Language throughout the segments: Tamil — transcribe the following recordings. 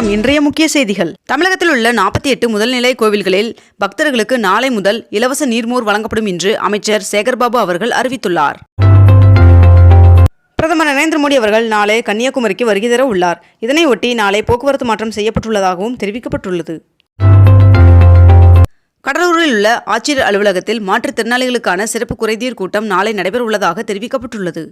வணக்கம். இன்றைய முக்கிய செய்திகள். தமிழகத்தில் உள்ள நாற்பத்தி எட்டு முதல்நிலை கோவில்களில் பக்தர்களுக்கு நாளை முதல் இலவச நீர்மோர் வழங்கப்படும் என்று அமைச்சர் சேகர்பாபு அவர்கள் அறிவித்துள்ளார். பிரதமர் நரேந்திர மோடி அவர்கள் நாளை கன்னியாகுமரிக்கு வருகை தர உள்ளார். இதனையொட்டி நாளை போக்குவரத்து மாற்றம் செய்யப்பட்டுள்ளதாகவும் தெரிவிக்கப்பட்டுள்ளது. கடலூரில் உள்ள ஆட்சியர் அலுவலகத்தில் மாற்றுத்திறனாளிகளுக்கான சிறப்பு குறைதீர் கூட்டம் நாளை நடைபெற உள்ளதாக தெரிவிக்கப்பட்டுள்ளது.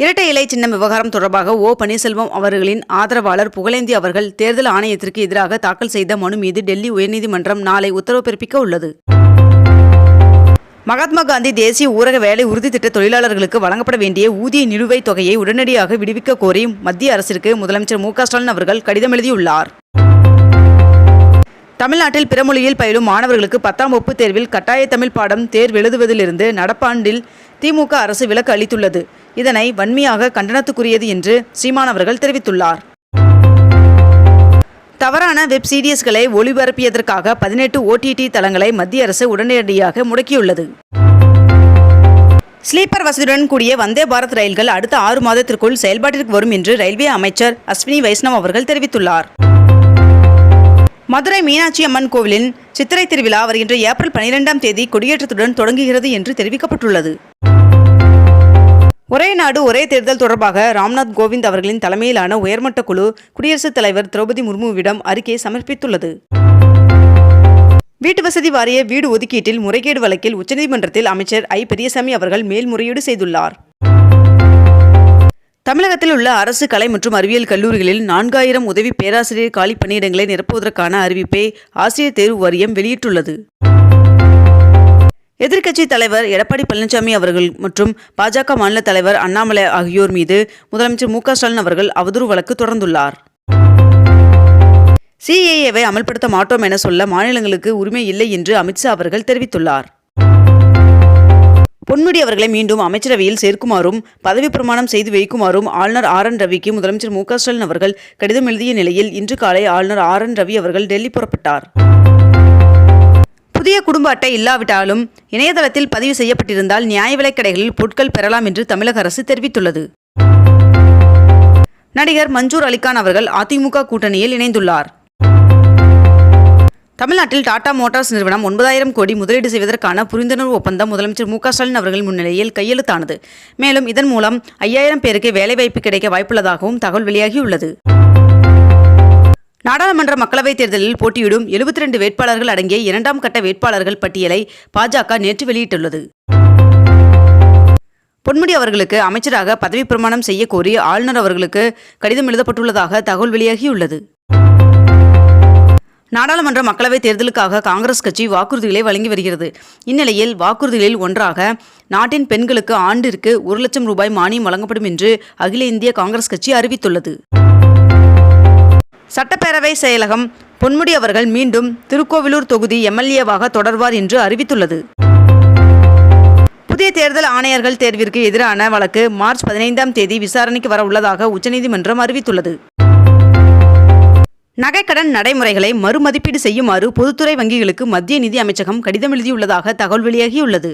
இரட்டை இலை சின்னம் விவகாரம் தொடர்பாக ஓ. பன்னீர்செல்வம் அவர்களின் ஆதரவாளர் புகழேந்தி அவர்கள் தேர்தல் ஆணையத்திற்கு எதிராக தாக்கல் செய்த மனு மீது டெல்லி உயர்நீதிமன்றம் நாளை உத்தரவு பிறப்பிக்க உள்ளது. மகாத்மா காந்தி தேசிய ஊரக வேலை உறுதி திட்ட தொழிலாளர்களுக்கு வழங்கப்பட வேண்டிய ஊதிய நிலுவைத் தொகையை உடனடியாக விடுவிக்க கோரி மத்திய அரசிற்கு முதலமைச்சர் மு. ஸ்டாலின் அவர்கள் கடிதம் எழுதியுள்ளார். தமிழ்நாட்டில் பிறமொழியில் பயிலும் மாணவர்களுக்கு பத்தாம் வகுப்பு தேர்வில் கட்டாய தமிழ் பாடம் தேர்வு எழுதுவதிலிருந்து நடப்பாண்டில் திமுக அரசு விலக்கு அளித்துள்ளது. இதனை வன்மையாக கண்டனத்துக்குரியது என்று சீமான் அவர்கள் தெரிவித்துள்ளார். தவறான வெப் சீரியஸ்களை ஒளிபரப்பியதற்காக பதினெட்டு ஓடிடி தளங்களை மத்திய அரசு உடனடியாக முடக்கியுள்ளது. ஸ்லீப்பர் வசதியுடன் கூடிய வந்தே பாரத் ரயில்கள் அடுத்த ஆறு மாதத்திற்குள் செயல்பாட்டிற்கு வரும் என்று ரயில்வே அமைச்சர் அஸ்வினி வைஷ்ணவ் அவர்கள் தெரிவித்துள்ளார். மதுரை மீனாட்சி அம்மன் கோவிலின் சித்திரை திருவிழா வருகின்ற ஏப்ரல் பனிரெண்டாம் தேதி கொடியேற்றத்துடன் தொடங்குகிறது என்று தெரிவிக்கப்பட்டுள்ளது. ஒரே நாடு ஒரே தேர்தல் தொடர்பாக ராம்நாத் கோவிந்த் அவர்களின் தலைமையிலான உயர்மட்ட குழு குடியரசுத் தலைவர் திரௌபதி முர்முவிடம் அறிக்கை சமர்ப்பித்துள்ளது. வீட்டு வசதி வாரிய வீடு ஒதுக்கீட்டில் முறைகேடு வழக்கில் உச்சநீதிமன்றத்தில் அமைச்சர் ஐ. பெரியசாமி அவர்கள் மேல்முறையீடு செய்துள்ளார். தமிழகத்தில் உள்ள அரசு கலை மற்றும் அறிவியல் கல்லூரிகளில் நான்காயிரம் உதவி பேராசிரியர் காலி பணியிடங்களை நிரப்புவதற்கான அறிவிப்பை ஆசிரியர் தேர்வு வாரியம் வெளியிட்டுள்ளது. எதிர்க்கட்சி தலைவர் எடப்பாடி பழனிசாமி அவர்கள் மற்றும் பாஜக மாநில தலைவர் அண்ணாமலை ஆகியோர் மீது முதலமைச்சர் மு ஸ்டாலின் அவர்கள் அவதூறு வழக்கு தொடர்ந்துள்ளார். சிஏஏவை அமல்படுத்த மாட்டோம் என சொல்ல மாநிலங்களுக்கு உரிமை இல்லை என்று அமித்ஷா அவர்கள் தெரிவித்துள்ளார். பொன்முடி அவர்களை மீண்டும் அமைச்சரவையில் சேர்க்குமாறும் பதவி பிரமாணம் செய்து வைக்குமாறும் ஆளுநர் ஆர் என் ரவிக்கு முதலமைச்சர் மு ஸ்டாலின் அவர்கள் கடிதம் எழுதிய நிலையில் இன்று காலை ஆளுநர் ஆர் என் ரவி அவர்கள் டெல்லி புறப்பட்டார். குடும்ப அட்டை இல்லாவிட்டாலும் இணையதளத்தில் பதிவு செய்யப்பட்டிருந்தால் நியாய விலைக் கடைகளில் பொருட்கள் பெறலாம் என்று தமிழக அரசு தெரிவித்துள்ளது. நடிகர் மஞ்சூர் அலிகான் அவர்கள் அதிமுக கூட்டணியில் இணைந்துள்ளார். தமிழ்நாட்டில் டாடா மோட்டார்ஸ் நிறுவனம் ஒன்பதாயிரம் கோடி முதலீடு செய்வதற்கான புரிந்துணர்வு ஒப்பந்தம் முதலமைச்சர் மு க ஸ்டாலின் அவர்கள் முன்னிலையில் கையெழுத்தானது. மேலும் இதன் மூலம் ஐயாயிரம் பேருக்கு வேலைவாய்ப்பு கிடைக்க வாய்ப்புள்ளதாகவும் தகவல் வெளியாகியுள்ளது. நாடாளுமன்ற மக்களவைத் தேர்தலில் போட்டியிடும் எழுபத்தி ரெண்டு வேட்பாளர்கள் அடங்கிய இரண்டாம் கட்ட வேட்பாளர்கள் பட்டியலை பாஜக நேற்று வெளியிட்டுள்ளது. பொன்முடி அவர்களுக்கு அமைச்சராக பதவி பிரமாணம் செய்ய கோரி ஆளுநர் அவர்களுக்கு கடிதம் எழுதப்பட்டுள்ளதாக தகவல் வெளியாகியுள்ளது. நாடாளுமன்ற மக்களவைத் தேர்தலுக்காக காங்கிரஸ் கட்சி வாக்குறுதிகளை வழங்கி வருகிறது. இந்நிலையில் வாக்குறுதிகளில் ஒன்றாக நாட்டின் பெண்களுக்கு ஆண்டிற்கு ஒரு லட்சம் ரூபாய் மானியம் வழங்கப்படும் என்று அகில இந்திய காங்கிரஸ் கட்சி அறிவித்துள்ளது. சட்டப்பேரவை செயலகம் பொன்முடி அவர்கள் மீண்டும் திருக்கோவிலூர் தொகுதி எம்எல்ஏவாக தொடர்வார் என்று அறிவித்துள்ளது. புதிய தேர்தல் ஆணையர்கள் தேர்விற்கு எதிரான வழக்கு மார்ச் பதினைந்தாம் தேதி விசாரணைக்கு வர உள்ளதாக உச்சநீதிமன்றம் அறிவித்துள்ளது. நகைக்கடன் நடைமுறைகளை மறுமதிப்பீடு செய்யுமாறு பொதுத்துறை வங்கிகளுக்கு மத்திய நிதி அமைச்சகம் கடிதம் எழுதியுள்ளதாக தகவல் வெளியாகியுள்ளது.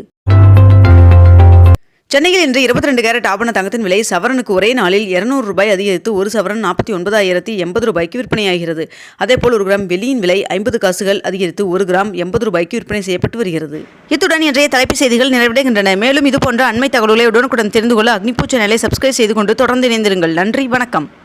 சென்னையில் இன்று இருபத்தி ரெண்டு கேரட் ஆபண தங்கத்தின் விலை சவரனுக்கு ஒரே நாளில் இருநூறு ரூபாய் அதிகரித்து ஒரு சவரன் நாற்பத்தி ஒன்பதாயிரத்தி எண்பது ரூபாய்க்கு விற்பனையாகிறது. அதேபோல் ஒரு கிராம் வெள்ளியின் விலை ஐம்பது காசுகள் அதிகரித்து ஒரு கிராம் எண்பது ரூபாய்க்கு விற்பனை செய்யப்பட்டு வருகிறது. இத்துடன் இன்றைய தலைப்புச் செய்திகள் நிறைவடைகின்றன. மேலும் இதுபோன்ற அண்மை தகவல்களை உடனுக்குடன் தெரிந்து கொள்ள அக்னிபூ சேனலை சப்ஸ்கிரைப் செய்து கொண்டு தொடர்ந்து இணைந்திருங்கள். நன்றி வணக்கம்.